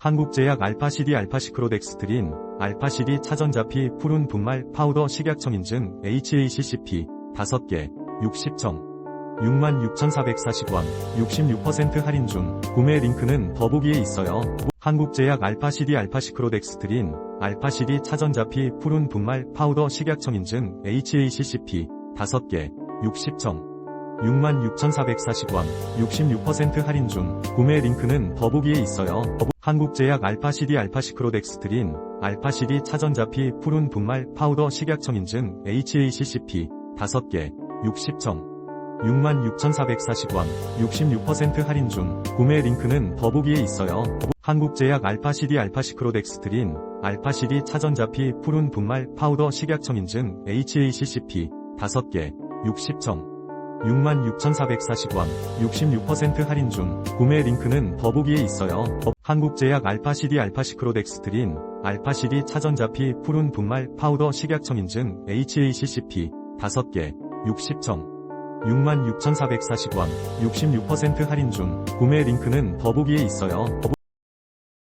한국제약 알파시디 알파시크로덱스트린, 알파시디 차전자피 푸른 분말 파우더 식약청 인증 HACCP 5개 60점 66,440원 66% 할인 중 구매 링크는 더보기에 있어요. 한국제약 알파시디 알파시크로덱스트린, 알파시디 차전자피 푸른 분말 파우더 식약청 인증 HACCP 5개 60점 66,440원 66% 할인 중 구매 링크는 더보기에 있어요. 한국제약 알파시디 알파시크로덱스트린, 알파시디 차전자피 푸른 분말 파우더 식약청 인증 HACCP 5개 60점 66,440원 66% 할인 중 구매 링크는 더보기에 있어요. 한국제약 알파시디 알파시크로덱스트린, 알파시디 차전자피 푸른 분말 파우더 식약청 인증 HACCP 5개 60점 66,440원 66% 할인 중 구매 링크는 더보기에 있어요. 한국제약 알파시디 알파시크로 덱스트린, 알파시디 차전자피 푸른 분말 파우더 식약청 인증 HACCP 5개 60점 66,440원 66% 할인 중 구매 링크는 더보기에 있어요.